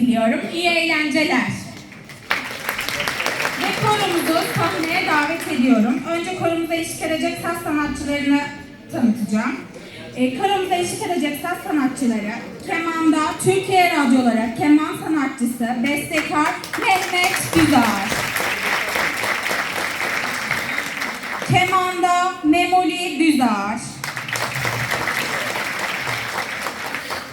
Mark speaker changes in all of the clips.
Speaker 1: diliyorum. İyi eğlenceler. Ve koromuzu sahneye davet ediyorum. Önce korumuza eşlik edecek saz sanatçılarını tanıtacağım. E, koromuza eşlik edecek saz sanatçıları kemanda Türkiye Radyoları keman sanatçısı, bestekar Mehmet Güzar. Kemanda Memoli Düzar.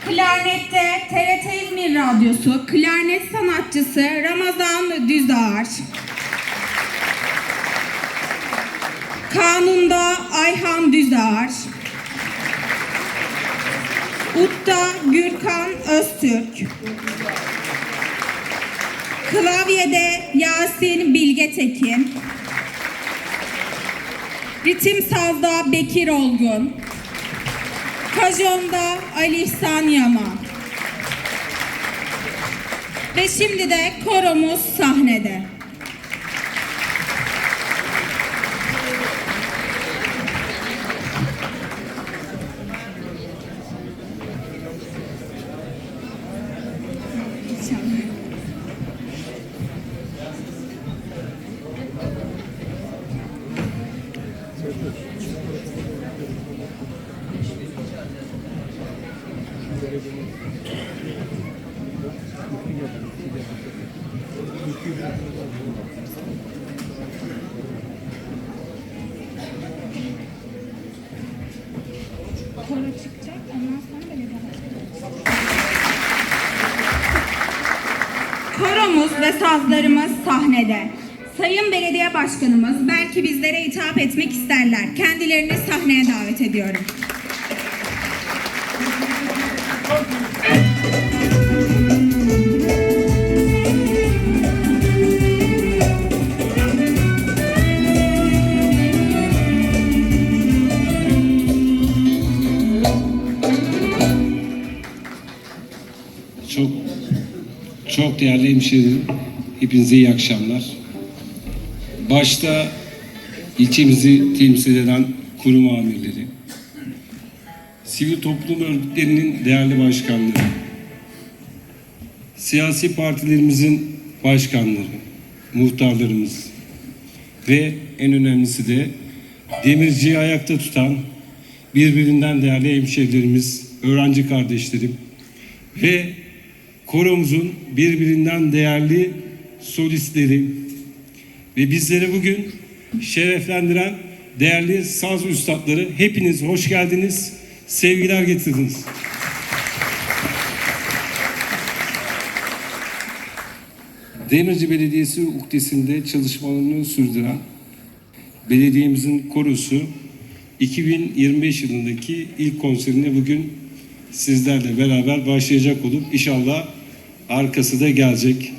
Speaker 1: Klarnette TRT İzmir Radyosu klarnet sanatçısı Ramazan Düzar. Kanunda Ayhan Düzar. Utta Gürkan Öztürk. Klavyede Yasin Bilgetekin. Ritim sazda Bekir Olgun. Kajonda Ali İhsan Yaman. Ve şimdi de koromuz sahnede. Koro çıkacak ondan sonra belediye Koromuz ve sazlarımız sahnede. Sayın Belediye Başkanımız belki bizlere hitap etmek isterler. Kendilerini sahneye davet ediyorum.
Speaker 2: Çok çok değerli hemşehrilerim, hepinize iyi akşamlar. Başta ilçemizi temsil eden kurum amirleri, sivil toplum örgütlerinin değerli başkanları, siyasi partilerimizin başkanları, muhtarlarımız ve en önemlisi de demirciyi ayakta tutan birbirinden değerli hemşehrilerimiz, öğrenci kardeşlerim, ve koromuzun birbirinden değerli solistleri ve bizleri bugün şereflendiren değerli saz üstadları hepiniz hoş geldiniz, sevgiler getirdiniz. Demirci Belediyesi ukdesinde çalışmalarını sürdüren belediyemizin korosu 2025 yılındaki ilk konserine bugün sizlerle beraber başlayacak olup inşallah arkası da gelecek.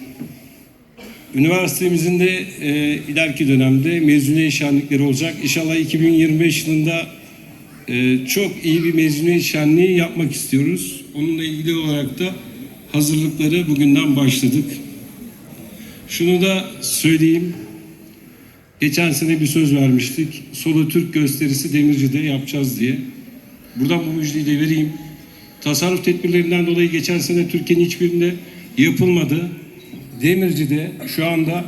Speaker 2: Üniversitemizin de e, ileriki dönemde mezuniyet şenlikleri olacak. İnşallah 2025 yılında e, çok iyi bir mezuniyet şenliği yapmak istiyoruz. Onunla ilgili olarak da hazırlıkları bugünden başladık. Şunu da söyleyeyim. Geçen sene bir söz vermiştik. Solo Türk gösterisi Demirci'de yapacağız diye. Buradan bu müjdeyi de vereyim. Tasarruf tedbirlerinden dolayı geçen sene Türkiye'nin hiçbirinde yapılmadı. Demirci'de şu anda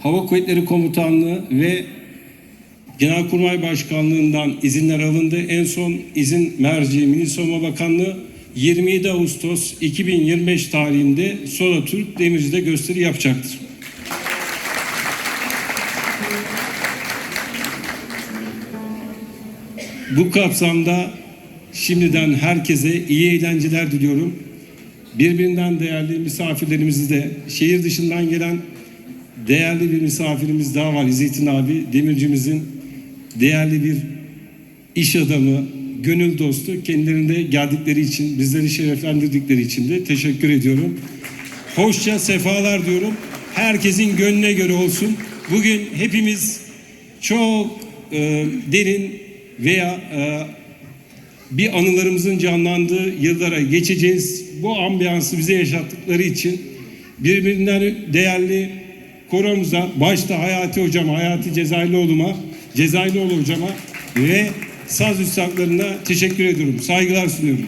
Speaker 2: Hava Kuvvetleri Komutanlığı ve Genelkurmay Başkanlığından izinler alındı. En son izin merci Milli Savunma Bakanlığı 27 Ağustos 2025 tarihinde Sola Türk Demirci'de gösteri yapacaktır. Bu kapsamda şimdiden herkese iyi eğlenceler diliyorum. Birbirinden değerli misafirlerimizi de şehir dışından gelen değerli bir misafirimiz daha var İzzettin abi. Demircimizin değerli bir iş adamı, gönül dostu. Kendilerinde geldikleri için, bizleri şereflendirdikleri için de teşekkür ediyorum. Hoşça sefalar diyorum. Herkesin gönlüne göre olsun. Bugün hepimiz çok e, derin veya e, bir anılarımızın canlandığı yıllara geçeceğiz. Bu ambiyansı bize yaşattıkları için birbirinden değerli koromuza, başta Hayati Hocama, Hayati Cezayirlioğlu'ma, Cezayirlioğlu Hocama ve saz üstadlarına teşekkür ediyorum. Saygılar sunuyorum.